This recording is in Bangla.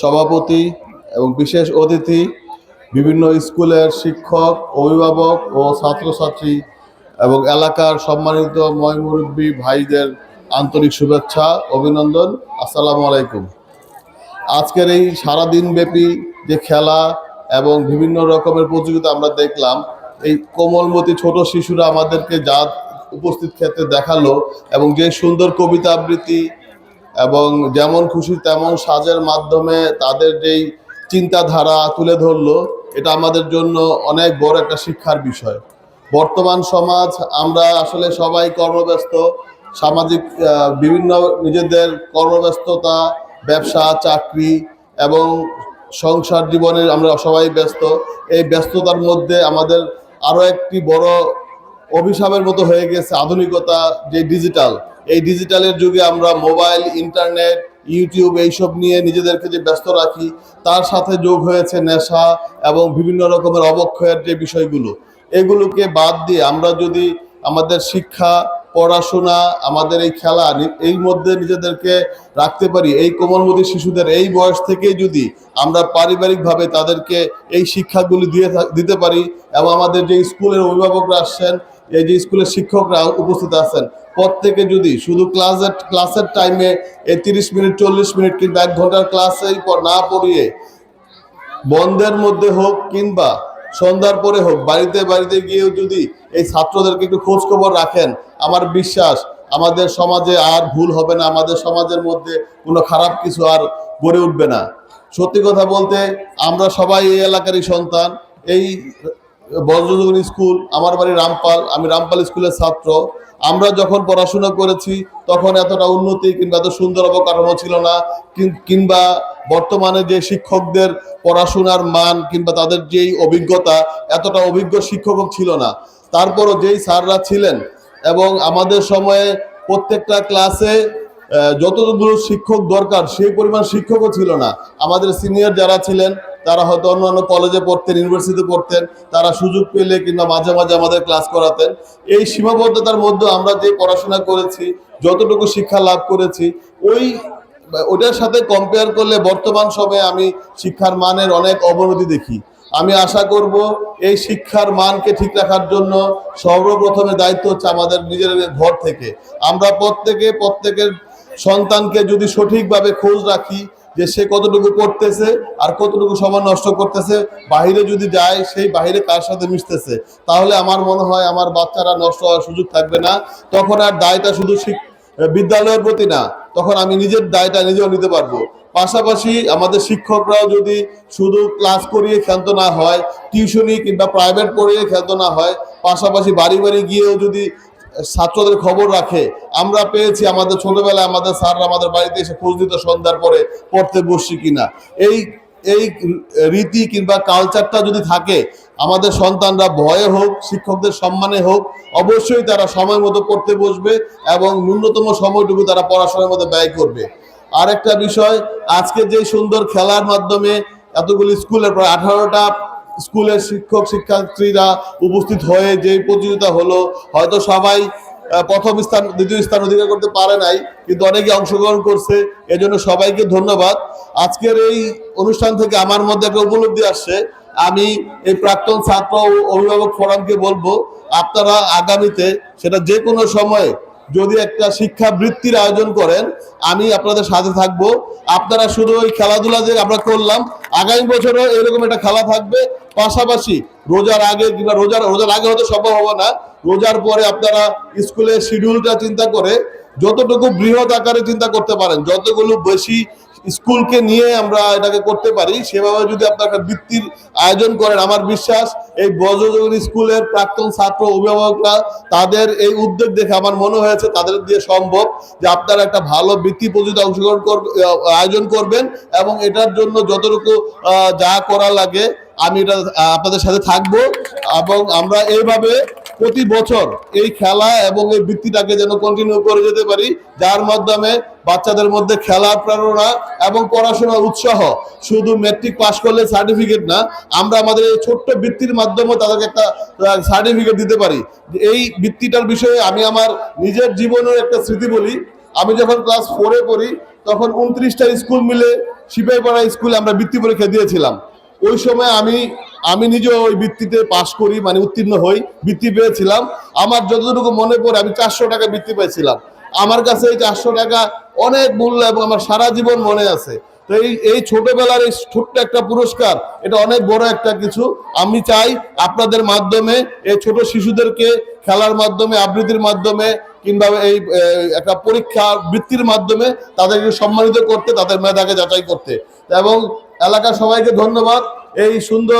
সভাপতি এবং বিশেষ অতিথি বিভিন্ন স্কুলের শিক্ষক, অভিভাবক ও ছাত্রছাত্রী এবং এলাকার সম্মানিত ময় মুরব্বী ভাইদের আন্তরিক শুভেচ্ছা, অভিনন্দন। আসসালামু আলাইকুম। আজকের এই সারাদিন ব্যাপী যে খেলা এবং বিভিন্ন রকমের প্রতিযোগিতা আমরা দেখলাম, এই কোমলমতি ছোট শিশুরা আমাদেরকে যা উপস্থিত ক্ষেত্রে দেখাল এবং যে সুন্দর কবিতা আবৃত্তি এবং যেমন খুশি তেমন সাজের মাধ্যমে তাদের যেই চিন্তাধারা তুলে ধরলো, এটা আমাদের জন্য অনেক বড় একটা শিক্ষার বিষয়। বর্তমান সমাজ, আমরা আসলে সবাই কর্মব্যস্ত, সামাজিক বিভিন্ন নিজেদের কর্মব্যস্ততা, ব্যবসা, চাকরি এবং সংসার জীবনে আমরা সবাই ব্যস্ত। এই ব্যস্ততার মধ্যে আমাদের আরও একটি বড় অভিশাপের মতো হয়ে গেছে আধুনিকতা যে ডিজিটাল এই ডিজিটালের যুগে আমরা মোবাইল ইন্টারনেট ইউটিউব এইসব নিয়ে নিজেদেরকে যে ব্যস্ত রাখি, তার সাথে যোগ হয়েছে নেশা এবং বিভিন্ন রকমের অবক্ষয়ের যে বিষয়গুলো। এগুলোকে বাদ দিয়ে আমরা যদি আমাদের শিক্ষা, পড়াশোনা, আমাদের এই খেলা এই মধ্যে নিজেদেরকে রাখতে পারি, এই কোমলমতি শিশুদের এই বয়স থেকেই যদি আমরা পারিবারিকভাবে তাদেরকে এই শিক্ষাগুলি দিয়ে দিতে পারি এবং আমাদের যে স্কুলের অভিভাবকরা আসছেন এই যে স্কুলের শিক্ষকরা উপস্থিত আছেন, প্রত্যেকে যদি শুধু ক্লাসের ক্লাসের টাইমে এই তিরিশ মিনিট, চল্লিশ মিনিট কিংবা এক ঘণ্টার ক্লাসেই না পড়িয়ে বন্ধের মধ্যে হোক কিংবা সন্ধ্যার পরে হোক, বাড়িতে বাড়িতে গিয়েও যদি এই ছাত্রদেরকে একটু খোঁজ খবর রাখেন, আমার বিশ্বাস আমাদের সমাজে আর ভুল হবে না, আমাদের সমাজের মধ্যে কোনো খারাপ কিছু আর গড়ে উঠবে না। সত্যি কথা বলতে আমরা সবাই এই এলাকারই সন্তান, এই বজ্রযোগিনী স্কুল, আমার বাড়ি রামপাল, আমি রামপাল স্কুলের ছাত্র। আমরা যখন পড়াশোনা করেছি, তখন এতটা উন্নতি কিংবা এত সুন্দর অবকাঠামো ছিল না কিংবা বর্তমানে যে শিক্ষকদের পড়াশোনার মান কিংবা তাদের যেই অভিজ্ঞতা, এতটা অভিজ্ঞ শিক্ষকও ছিল না। তারপরও যেই স্যাররা ছিলেন এবং আমাদের সময়ে প্রত্যেকটা ক্লাসে যতগুলো শিক্ষক দরকার, সেই পরিমাণ শিক্ষকও ছিল না। আমাদের সিনিয়র যারা ছিলেন তারা হয়তো অন্যান্য কলেজে পড়তেন ইউনিভার্সিটিতে পড়তেন, তারা সুযোগ পেলে কিংবা মাঝে মাঝে আমাদের ক্লাস করাতেন। এই সীমাবদ্ধতার মধ্যে আমরা যে পড়াশোনা করেছি, যতটুকু শিক্ষা লাভ করেছি, ওই, ওটার সাথে কম্পেয়ার করলে বর্তমান সময়ে আমি শিক্ষার মানের অনেক অবনতি দেখি। আমি আশা করব এই শিক্ষার মানকে ঠিক রাখার জন্য সর্বপ্রথমে দায়িত্ব হচ্ছে আমাদের নিজের ঘর থেকে। আমরা প্রত্যেকে, প্রত্যেকের সন্তানকে যদি সঠিকভাবে খোঁজ রাখি যে সে কতটুকু পড়তেছে আর কতটুকু সময় নষ্ট করতেছে বাইরে যদি যায়, সেই বাইরে কার সাথে মিশতেছে? তাহলে আমার মনে হয় আমার বাচ্চারা নষ্ট হওয়ার সুযোগ থাকবে না। তখন আর দায়টা শুধু বিদ্যালয়ের প্রতি না, তখন আমি নিজের দায়টা নিজেও নিতে পারব। পাশাপাশি আমাদের শিক্ষকরাও যদি শুধু ক্লাস করিয়ে ক্ষান্ত না হয়, টিউশনি কিংবা প্রাইভেট পড়িয়ে ক্ষান্ত না হয়, পাশাপাশি বাড়ি বাড়ি গিয়েও যদি ছাত্রদের খবর রাখে। আমরা পেয়েছি আমাদের ছোটবেলায় আমাদের স্যাররা আমাদের বাড়িতে এসে খোঁজ দিত সন্ধ্যার পরে পড়তে বসছি কিনা। এই এই রীতি কিংবা কালচারটা যদি থাকে, আমাদের সন্তানরা ভয়ে হোক, শিক্ষকদের সম্মানে হোক, অবশ্যই তারা সময় মতো পড়তে বসবে এবং ন্যূনতম সময়টুকু তারা পড়াশোনার মধ্যে ব্যয় করবে। আরেকটা বিষয়, আজকে যে সুন্দর খেলার মাধ্যমে এতগুলি স্কুলের প্রায় আঠারোটা স্কুলের শিক্ষক, শিক্ষার্থীরা উপস্থিত হয়ে যে প্রতিযোগিতা হলো, হয়তো সবাই প্রথম স্থান, দ্বিতীয় স্থান অধিকার করতে পারে নাই, কিন্তু অনেকে অংশগ্রহণ করছে, এজন্য সবাইকে ধন্যবাদ। আজকের এই অনুষ্ঠান থেকে আমার মধ্যে একটা উপলব্ধি আসছে। আমি এই প্রাক্তন ছাত্র ও অভিভাবক ফোরামকে বলব, আপনারা আগামীতে সেটা যে কোনো সময়ে যদি একটা শিক্ষা বৃত্তির আয়োজন করেন, আমি আপনাদের সাথে থাকব। আপনারা শুধু ওই খেলাধুলা যে আমরা করলাম, আগামী বছরও এরকম একটা খেলা থাকবে। পাশাপাশি রোজার আগে কিংবা রোজার রোজার আগে হয়তো সম্ভব হবে না। রোজার পরে আপনারা স্কুলের শিডিউলটা চিন্তা করে যতটুকু বৃহৎ আকারে চিন্তা করতে পারেন, যতগুলো বেশি স্কুলকে নিয়ে আমরা এটাকে করতে পারি, সেভাবে যদি আপনার একটা বৃত্তির আয়োজন করেন, আমার বিশ্বাস এই বজ্রযোগী স্কুলের প্রাক্তন ছাত্র, অভিভাবকরা তাদের এই উদ্যোগ দেখে আমার মনে হয়েছে তাদের দিয়ে সম্ভব যে আপনারা একটা ভালো বৃত্তি প্রতিযোগিতা অংশগ্রহণ করবে আয়োজন করবেন এবং এটার জন্য যতটুকু যা করা লাগে, আমি এটা আপনাদের সাথে থাকব এবং আমরা এইভাবে প্রতি বছর এই খেলা এবং এই বৃত্তিটাকে যেন কন্টিনিউ করে যেতে পারি, যার মাধ্যমে বাচ্চাদের মধ্যে খেলার প্রেরণা এবং পড়াশোনার উৎসাহ। শুধু মেট্রিক পাশ করলে সার্টিফিকেট না, আমরা আমাদের এই ছোট্ট বৃত্তির মাধ্যমে তাদেরকে একটা সার্টিফিকেট দিতে পারি। এই বৃত্তিটার বিষয়ে আমি আমার নিজের জীবনের একটা স্মৃতি বলি। আমি যখন ক্লাস ফোরে পড়ি, তখন উনত্রিশটা স্কুল মিলে সিপাহীপাড়া স্কুলে আমরা বৃত্তি পরীক্ষা দিয়েছিলাম। ওই সময় আমি আমি নিজে ওই বৃত্তিতে পাশ করি মানে উত্তীর্ণ হই, বৃত্তি পেয়েছিলাম। আমার যতটুকু মনে পড়ে, আমি চারশো টাকা বৃত্তি পেয়েছিলাম আমার কাছে এই চারশো টাকা অনেক মূল্য এবং আমার সারা জীবন মনে আছে। তো এই এই ছোটবেলার এই ছোট্ট একটা পুরস্কার, এটা অনেক বড় একটা কিছু। আমি চাই আপনাদের মাধ্যমে, এই ছোট শিশুদেরকে খেলার মাধ্যমে, আবৃত্তির মাধ্যমে, কিংবা এই একটা পরীক্ষা, বৃত্তির মাধ্যমে তাদেরকে সম্মানিত করতে, তাদের মেধাকে যাচাই করতে। এবং এলাকার সবাইকে ধন্যবাদ। এই সুন্দর